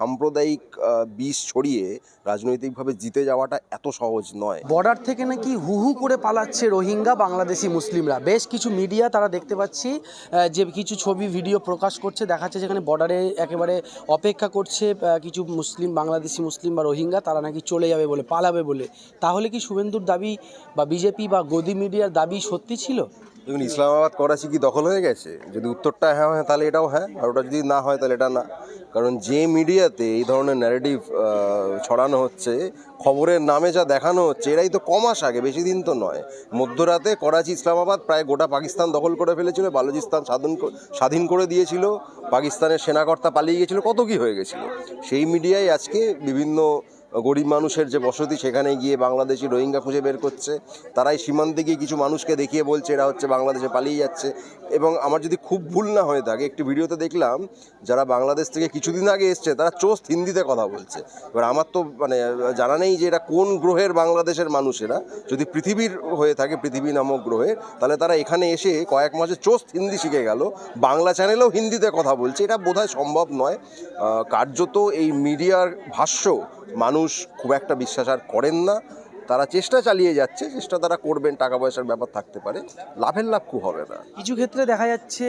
সাম্প্রদায়িক বিষ ছড়িয়ে রাজনৈতিকভাবে জিতে যাওয়াটা এত সহজ নয়। বর্ডার থেকে নাকি হু হু করে পালাচ্ছে রোহিঙ্গা বাংলাদেশি মুসলিমরা। বেশ কিছু মিডিয়া তারা দেখতে পাচ্ছি যে কিছু ছবি, ভিডিও প্রকাশ করছে। দেখাচ্ছে যেখানে বর্ডারে একেবারে অপেক্ষা করছে কিছু মুসলিম, বাংলাদেশি মুসলিম বা রোহিঙ্গা, তারা নাকি চলে যাবে বলে, পালাবে বলে। তাহলে কি শুভেন্দুর দাবি বা বিজেপি বা গদি মিডিয়ার দাবি সত্যি ছিল? দেখুন, ইসলামাবাদ করাচি কি দখল হয়ে গেছে? যদি উত্তরটা হ্যাঁ হয়, তাহলে এটাও হ্যাঁ আর ওটা যদি না হয়, তাহলে এটা না। কারণ যে মিডিয়াতে এই ধরনের ন্যারেটিভ ছড়ানো হচ্ছে, খবরের নামে যা দেখানো হচ্ছে, এরাই তো কমাস আগে, বেশি দিন তো নয়। মধ্যরাতে করাচি, ইসলামাবাদ প্রায় গোটা পাকিস্তান দখল করে ফেলেছিল, বালুচিস্তান স্বাধীন স্বাধীন করে দিয়েছিল, পাকিস্তানের সেনাকর্তা পালিয়ে গিয়েছিল কত কি হয়ে গেছিল। সেই মিডিয়ায় আজকে বিভিন্ন গরিব মানুষের যে বসতি, সেখানে গিয়ে বাংলাদেশি রোহিঙ্গা খুঁজে বের করছে। তারাই সীমান্তে গিয়ে কিছু মানুষকে দেখিয়ে বলছে, এরা হচ্ছে বাংলাদেশে পালিয়ে যাচ্ছে। এবং আমার যদি খুব ভুল না হয়ে থাকে, একটি ভিডিওতে দেখলাম, যারা বাংলাদেশ থেকে কিছুদিন আগে এসছে, তারা চোস্ত হিন্দিতে কথা বলছে। এবার আমার তো মানে জানা নেই যে এটা কোন গ্রহের বাংলাদেশের মানুষেরা। যদি পৃথিবীর হয়ে থাকে, পৃথিবী নামক গ্রহের তাহলে তারা এখানে এসে কয়েক মাসে চোস্ত হিন্দি শিখে গেল। বাংলা চ্যানেলেও হিন্দিতে কথা বলছে। এটা বোধহয় সম্ভব নয়। কার্যত এই মিডিয়ার ভাষ্য মানুষ খুব একটা বিশ্বাস আর করেন না। তারা চেষ্টা চালিয়ে যাচ্ছে চেষ্টা তারা করবেন টাকা পয়সার ব্যাপার থাকতে পারে। লাভের লাভ খুব হবে না। কিছু ক্ষেত্রে দেখা যাচ্ছে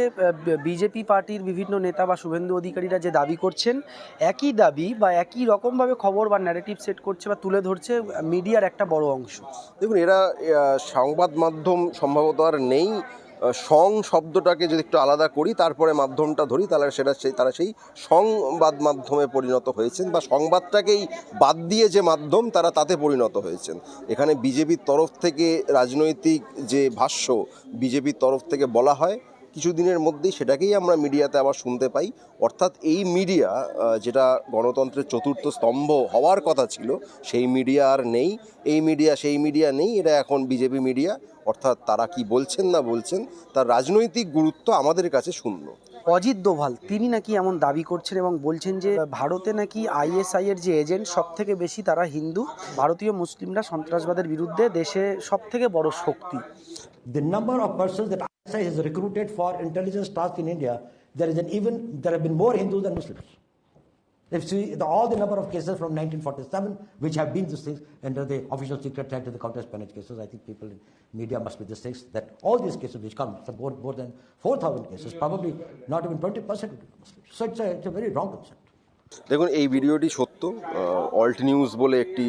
বিজেপি পার্টির বিভিন্ন নেতা বা শুভেন্দু অধিকারীরা যে দাবি করছেন একই দাবি বা একই রকমভাবে খবর বা ন্যারেটিভ সেট করছে বা তুলে ধরছে মিডিয়ার একটা বড় অংশ। দেখুন এরা সংবাদ মাধ্যম সম্ভবত আর নেই। সং শব্দটাকে যদি একটু আলাদা করি, তারপরে মাধ্যমটা ধরি, তাহলে সেটা সেই, তারা সেই সংবাদ মাধ্যমে পরিণত হয়েছেন বা সংবাদটাকেই বাদ দিয়ে যে মাধ্যম, তারা তাতে পরিণত হয়েছেন। এখানে বিজেপির তরফ থেকে রাজনৈতিক যে ভাষ্য, বিজেপির তরফ থেকে বলা হয় কিছুদিনের মধ্যেই সেটাকেই আমরা মিডিয়াতে আবার শুনতে পাই। অর্থাৎ এই মিডিয়া যেটা গণতন্ত্রের চতুর্থ স্তম্ভ হওয়ার কথা ছিল, সেই মিডিয়া আর নেই। এই মিডিয়া, সেই মিডিয়া নেই, এটা এখন বিজেপি মিডিয়া। অর্থাৎ তারা কি বলছেন না বলছেন, তার রাজনৈতিক গুরুত্ব আমাদের কাছে শূন্য। অজিত দোভাল, তিনি নাকি এমন দাবি করছেন এবং বলছেন যে, ভারতে নাকি আইএসআই এর যে এজেন্ট সব থেকে বেশি তারা হিন্দু। ভারতীয় মুসলিমরা সন্ত্রাসবাদের বিরুদ্ধে দেশে সব থেকে বড় শক্তি। The number of persons that ISI has recruited for intelligence tasks in India, there is an even there have been more Hindus than Muslims. If you see the, all the number of cases from 1947 which have been the things under the official secret act and the counter-espionage cases, I think people in media must be the six that all these cases which come, more, more than 4,000 cases, probably not even 20 percent would be Muslims. So it's a, it's a very wrong concept. দেখুন এই ভিডিওটি সত্য alt news বলে একটি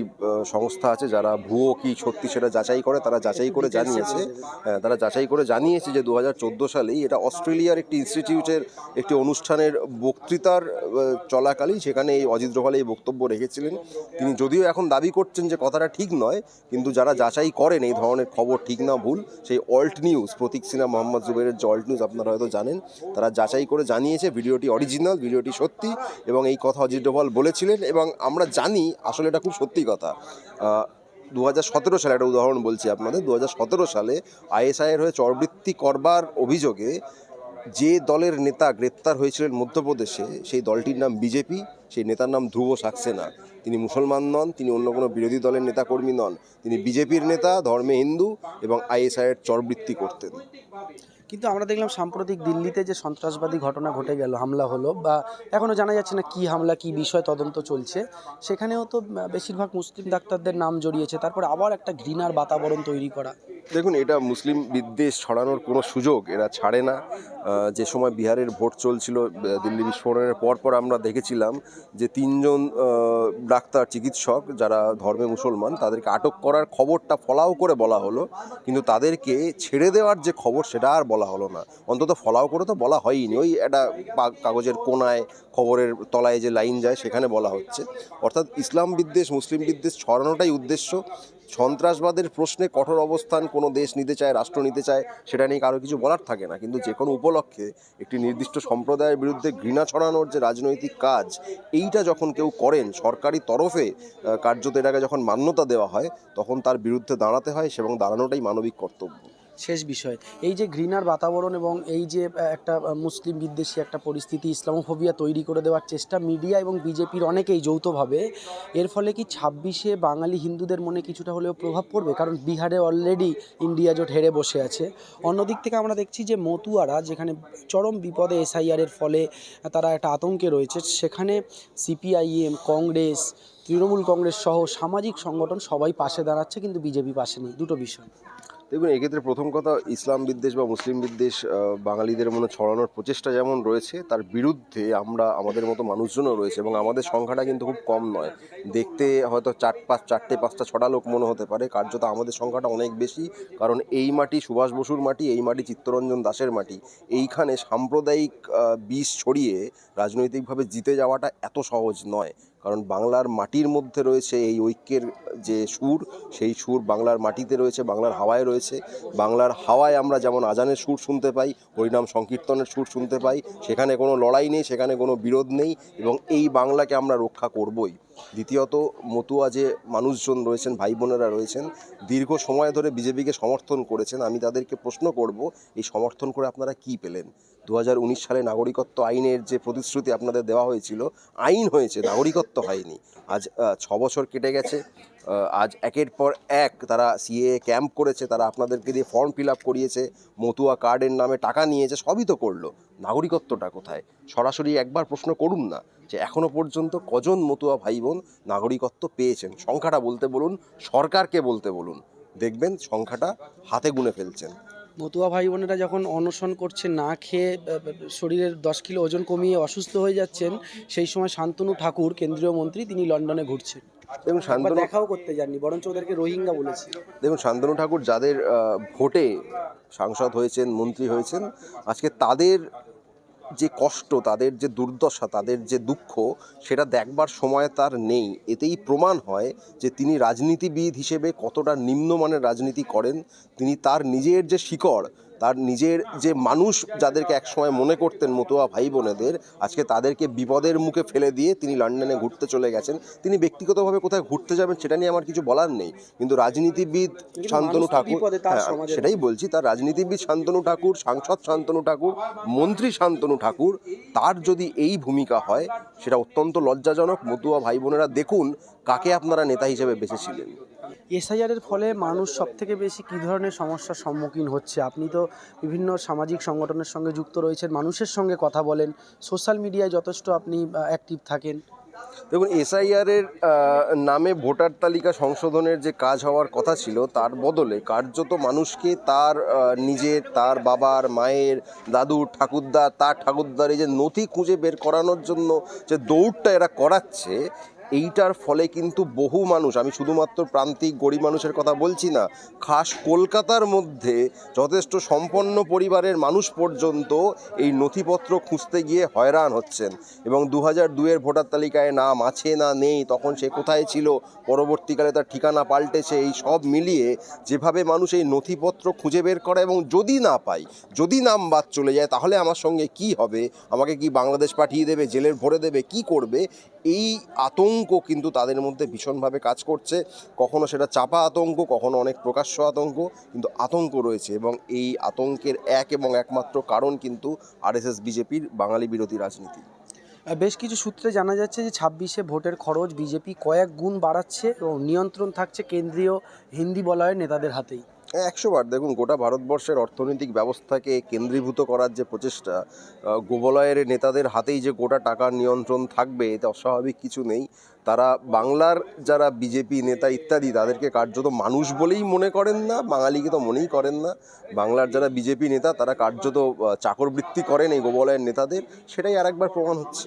সংস্থা আছে যারা ভুয়ো কি সত্যি সেটা যাচাই করে তারা যাচাই করে জানিয়েছে। হ্যাঁ, তারা যাচাই করে জানিয়েছে যে দু হাজার চোদ্দ সালেই এটা অস্ট্রেলিয়ার একটি ইনস্টিটিউটের একটি অনুষ্ঠানের বক্তৃতার চলাকালীন সেখানে এই অজিত ডোভাল এই বক্তব্য রেখেছিলেন। তিনি যদিও এখন দাবি করছেন যে কথাটা ঠিক নয় কিন্তু যারা যাচাই করেন এই ধরনের খবর ঠিক না ভুল সেই অল্ট নিউজ প্রতীক সিনহা মোহাম্মদ জুবেরের যে অল্ট নিউজ আপনারা হয়তো জানেন তারা যাচাই করে জানিয়েছে ভিডিওটি অরিজিনাল ভিডিওটি সত্যি এবং এই কথা অজিত ডোভাল বলেছিলেন এবং আমরা জানি আসলে এটা খুব সত্যি কথা। দু হাজার সতেরো সালে একটা উদাহরণ বলছি আপনাদের। দু হাজার সতেরো সালে আইএসআইয়ের হয়ে চরবৃত্তি করবার অভিযোগে যে দলের নেতা গ্রেপ্তার হয়েছিলেন মধ্যপ্রদেশে, সেই দলটির নাম বিজেপি। সেই নেতার নাম ধ্রুব সাক্সেনা। তিনি মুসলমান নন তিনি অন্য কোনো বিরোধী দলের নেতাকর্মী নন। তিনি বিজেপির নেতা ধর্মে হিন্দু এবং আইএসআইয়ের চরবৃত্তি করতেন। কিন্তু আমরা দেখলাম সাম্প্রতিক দিল্লিতে যে সন্ত্রাসবাদী ঘটনা ঘটে গেল হামলা হলো বা এখনও জানা যাচ্ছে না কি হামলা কি বিষয় তদন্ত চলছে। সেখানেও তো বেশিরভাগ মুসলিম ডাক্তারদের নাম জড়িয়েছে। তারপর আবার একটা ঘৃণার বাতাবরণ তৈরি করা। দেখুন এটা মুসলিম বিদ্বেষ ছড়ানোর কোনো সুযোগ এরা ছাড়ে না। যে সময় বিহারের ভোট চলছিল দিল্লি বিস্ফোরণের পর পর আমরা দেখেছিলাম যে তিনজন ডাক্তার, চিকিৎসক যারা ধর্মে মুসলমান, তাদেরকে আটক করার খবরটা ফলাও করে বলা হলো। কিন্তু তাদেরকে ছেড়ে দেওয়ার যে খবর, সেটা আর বলা হলো না। অন্তত ফলাও করে তো বলা হয়নি ওই একটা কাগজের কোনায়, খবরের তলায় যে লাইন যায়, সেখানে বলা হচ্ছে। অর্থাৎ ইসলাম বিদ্বেষ, মুসলিম বিদ্বেষ ছড়ানোটাই উদ্দেশ্য। সন্ত্রাসবাদের প্রশ্নে কঠোর অবস্থান কোনো দেশ নিতে চায়, রাষ্ট্র নিতে চায়, সেটা নিয়ে কারও কিছু বলার থাকে না। কিন্তু যে কোনো উপলক্ষে একটি নির্দিষ্ট সম্প্রদায়ের বিরুদ্ধে ঘৃণা ছড়ানোর যে রাজনৈতিক কাজ, এইটা যখন কেউ করেন, সরকারি তরফে কার্যত এটাকে যখন মান্যতা দেওয়া হয়, তখন তার বিরুদ্ধে দাঁড়াতে হয় এবং দাঁড়ানোটাই মানবিক কর্তব্য। শেষ বিষয়। এই যে ঘৃণার বাতাবরণ এবং এই যে একটা মুসলিম বিদ্বেষী একটা পরিস্থিতি, ইসলামোফোবিয়া তৈরি করে দেওয়ার চেষ্টা মিডিয়া এবং বিজেপির অনেকেই যৌথভাবে, এর ফলে কি ছাব্বিশে বাঙালি হিন্দুদের মনে কিছুটা হলেও প্রভাব পড়বে? কারণ বিহারে অলরেডি ইন্ডিয়া জোট হেরে বসে আছে। অন্যদিক থেকে আমরা দেখছি যে মতুয়ারা, যেখানে চরম বিপদে এসআইআরের ফলে তারা একটা আতঙ্কে রয়েছে, সেখানে সিপিআইএম, কংগ্রেস, তৃণমূল কংগ্রেস সহ সামাজিক সংগঠন সবাই পাশে দাঁড়াচ্ছে, কিন্তু বিজেপি পাশে নেই। দুটো বিষয়। দেখুন, এক্ষেত্রে প্রথম কথা, ইসলাম বিদ্বেষ বা মুসলিম বিদ্বেষ বাঙালিদের মনে ছড়ানোর প্রচেষ্টা যেমন রয়েছে, তার বিরুদ্ধে আমরা আমাদের মতো মানুষজনও রয়েছে এবং আমাদের সংখ্যাটা কিন্তু খুব কম নয়। দেখতে হয়তো চার পাঁচ, চারটে পাঁচটা ছটা লোক মনে হতে পারে, কার্যত আমাদের সংখ্যাটা অনেক বেশি, কারণ এই মাটি সুভাষ বসুর মাটি, এই মাটি চিত্তরঞ্জন দাসের মাটি। এইখানে সাম্প্রদায়িক বিষ ছড়িয়ে রাজনৈতিকভাবে জিতে যাওয়াটা এত সহজ নয়। কারণ বাংলার মাটির মধ্যে রয়েছে এই ঐক্যের যে সুর, সেই সুর বাংলার মাটিতে রয়েছে, বাংলার হাওয়ায় রয়েছে। বাংলার হাওয়ায় আমরা যেমন আজানের সুর শুনতে পাই, হরিনাম সংকীর্তনের সুর শুনতে পাই, সেখানে কোনো লড়াই নেই, সেখানে কোনো বিরোধ নেই এবং এই বাংলাকে আমরা রক্ষা করবই। দ্বিতীয়ত, মতুয়া যে মানুষজন রয়েছেন ভাই বোনেরা রয়েছেন, দীর্ঘ সময় ধরে বিজেপিকে সমর্থন করেছেন, আমি তাদেরকে প্রশ্ন করব, এই সমর্থন করে আপনারা কি পেলেন? দু হাজার উনিশ সালে নাগরিকত্ব আইনের যে প্রতিশ্রুতি আপনাদের দেওয়া হয়েছিল, আইন হয়েছে, নাগরিকত্ব হয়নি। আজ ছ বছর কেটে গেছে আজ একের পর এক তারা সিএ ক্যাম্প করেছে, তারা আপনাদেরকে দিয়ে ফর্ম ফিল আপ করিয়েছে, মতুয়া কার্ডের নামে টাকা নিয়েছে, সবই তো করল। নাগরিকত্বটা কোথায়? সরাসরি একবার প্রশ্ন করুন না যে এখনও পর্যন্ত কজন মতুয়া ভাই বোন নাগরিকত্ব পেয়েছেন? সংখ্যাটা বলতে বলুন, সরকারকে বলতে বলুন। দেখবেন সংখ্যাটা হাতে গুনে ফেলছেন। মতুয়া ভাই বোনেরা যখন অনশন করছে না খেয়ে শরীরের দশ কিলো ওজন কমিয়ে অসুস্থ হয়ে যাচ্ছেন সেই সময় শান্তনু ঠাকুর কেন্দ্রীয় মন্ত্রী তিনি লন্ডনে ঘুরছেন। এবং একবার শান্তনু দেখাও করতে যাননি বরঞ্চ ওদেরকে রোহিঙ্গা বলেছে। দেখুন শান্তনু ঠাকুর যাদের ভোটে সাংসদ হয়েছেন মন্ত্রী হয়েছেন আজকে তাদের যে কষ্ট, তাদের যে দুর্দশা, তাদের যে দুঃখ, সেটা দেখবার সময় তার নেই। এতেই প্রমাণ হয় যে তিনি রাজনীতিবিদ হিসেবে কতটা নিম্নমানের রাজনীতি করেন। তিনি তার নিজের যে শিকড় তার নিজের যে মানুষ যাদেরকে একসময় মনে করতেন মতুয়া ভাই বোনেদের আজকে তাদেরকে বিপদের মুখে ফেলে দিয়ে তিনি লন্ডনে ঘুরতে চলে গেছেন। তিনি ব্যক্তিগতভাবে কোথায় ঘুরতে যাবেন সেটা নিয়ে আমার কিছু বলার নেই। কিন্তু রাজনীতিবিদ শান্তনু ঠাকুর হ্যাঁ, সেটাই বলছি তার রাজনীতিবিদ শান্তনু ঠাকুর সাংসদ শান্তনু ঠাকুর মন্ত্রী শান্তনু ঠাকুর তার যদি এই ভূমিকা হয় সেটা অত্যন্ত লজ্জাজনক। মতুয়া ভাই বোনেরা দেখুন কাকে আপনারা নেতা হিসেবে বেছেছিলেন। এসআইআর এর ফলে মানুষ সব থেকে বেশি কী ধরনের সমস্যার সম্মুখীন হচ্ছে? আপনি তো বিভিন্ন সামাজিক সংগঠনের সঙ্গে যুক্ত রয়েছেন, মানুষের সঙ্গে কথা বলেন, সোশ্যাল মিডিয়ায় যথেষ্ট আপনি অ্যাক্টিভ থাকেন। দেখুন, এসআইআরের নামে ভোটার তালিকা সংশোধনের যে কাজ হওয়ার কথা ছিল, তার বদলে কার্যত মানুষকে তার নিজের, তার বাবার, মায়ের, দাদুর, ঠাকুরদা, তার ঠাকুরদার এই যে নথি খুঁজে বের করানোর জন্য যে দৌড়টা এরা করাচ্ছে এইটার ফলে কিন্তু বহু মানুষ, আমি শুধুমাত্র প্রান্তিক গরিব মানুষের কথা বলছি না, খাস কলকাতার মধ্যে যথেষ্ট সম্পন্ন পরিবারের মানুষ পর্যন্ত এই নথিপত্র খুঁজতে গিয়ে হয়রান হচ্ছেন। এবং দু হাজার দুয়ের ভোটার তালিকায় নাম আছে না নেই, তখন সে কোথায় ছিল, পরবর্তীকালে তার ঠিকানা পাল্টেছে, এই সব মিলিয়ে যেভাবে মানুষ এই নথিপত্র খুঁজে বের করে এবং যদি না পাই যদি নাম বাদ চলে যায়, তাহলে আমার সঙ্গে কি হবে? আমাকে কি বাংলাদেশ পাঠিয়ে দেবে, জেলের ভরে দেবে, কি করবে? এই আতঙ্ক কিন্তু তাদের মধ্যে ভীষণভাবে কাজ করছে। কখনো সেটা চাপা আতঙ্ক, কখনো অনেক প্রকাশ্য আতঙ্ক, কিন্তু আতঙ্ক রয়েছে এবং এই আতঙ্কের এক এবং একমাত্র কারণ কিন্তু আরএসএস, বিজেপির বাঙালি বিরোধী রাজনীতি। বেশ কিছু সূত্রে জানা যাচ্ছে যে ছাব্বিশে ভোটের খরচ বিজেপি কয়েক গুণ বাড়াচ্ছে এবং নিয়ন্ত্রণ থাকছে কেন্দ্রীয় হিন্দি বলয়ের নেতাদের হাতেই। হ্যাঁ একশো বার দেখুন, গোটা ভারতবর্ষের অর্থনৈতিক ব্যবস্থাকে কেন্দ্রীভূত করার যে প্রচেষ্টা গোবলয়ের নেতাদের হাতেই যে গোটা টাকার নিয়ন্ত্রণ থাকবে, এতে অস্বাভাবিক কিছু নেই। তারা বাংলার যারা বিজেপি নেতা ইত্যাদি, তাদেরকে কার্যত মানুষ বলেই মনে করেন না, বাঙালিকে তো মনেই করেন না। বাংলার যারা বিজেপি নেতা, তারা কার্যত চাকরবৃত্তি করেন এই গোবলয়ের নেতাদের, সেটাই আরেকবার প্রমাণ হচ্ছে।